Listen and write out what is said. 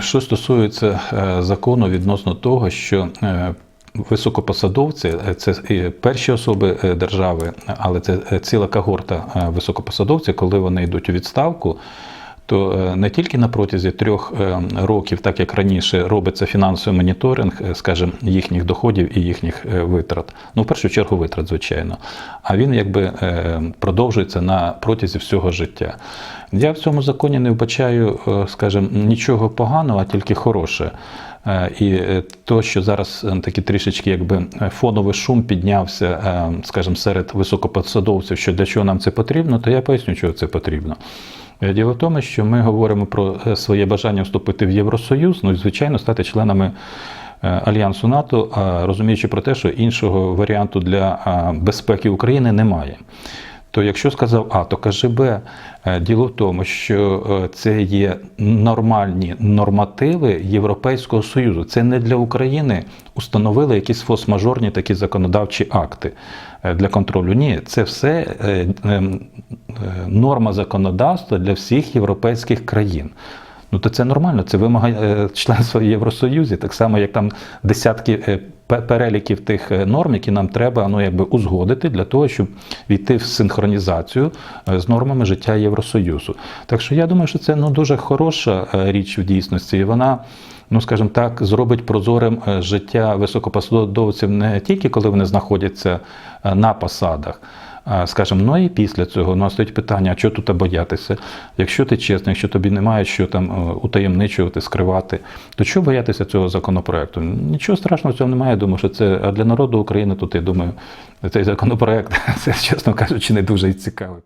Що стосується е, закону відносно того, що е, високопосадовці е, це перші особи держави, але це ціла когорта високопосадовців, коли вони йдуть у відставку. То е, не тільки на протязі трьох е, років, так як раніше, робиться фінансовий моніторинг, е, скажімо, їхніх доходів і їхніх витрат. Ну, в першу чергу, витрат, звичайно. А він якби продовжується на протязі всього життя. Я в цьому законі не вбачаю, скажімо, нічого поганого, а тільки хороше. І то, що зараз такий трішечки якби фоновий шум піднявся, скажімо, серед високопосадовців, що для чого нам це потрібно, то я поясню, чого це потрібно. Е, Діло в тому, що ми говоримо про е, своє бажання вступити в Євросоюз, ну і звичайно стати членами е, альянсу НАТО, розуміючи про те, що іншого варіанту для безпеки України немає. То якщо сказав А, то кажи Б. Діло в тому, що це є нормальні нормативи Європейського Союзу. Це не для України установили якісь фос-мажорні такі законодавчі акти для контролю. Ні, це все ем, норма законодавства для всіх європейських країн. Ну то це нормально, це вимога е, членства в Євросоюзі, так само як там десятки е, переліків тих е, норм, які нам треба ну, якби узгодити для того, щоб війти в синхронізацію е, з нормами життя Євросоюзу. Так що я думаю, що це ну, дуже хороша е, річ в дійсності, і вона. Ну, скажімо так, зробить прозорим е, життя високопосадовців не тільки коли вони знаходяться е, на посадах, скажімо, ну і після цього ну, питання, а чого тут боятися? Якщо ти чесний, якщо тобі немає що там е, утаємничувати, скривати, то чого боятися цього законопроекту? Нічого страшного в цьому немає. Думаю, що це а для народу України тут, я думаю, цей законопроект, це, чесно кажучи, не дуже цікавий.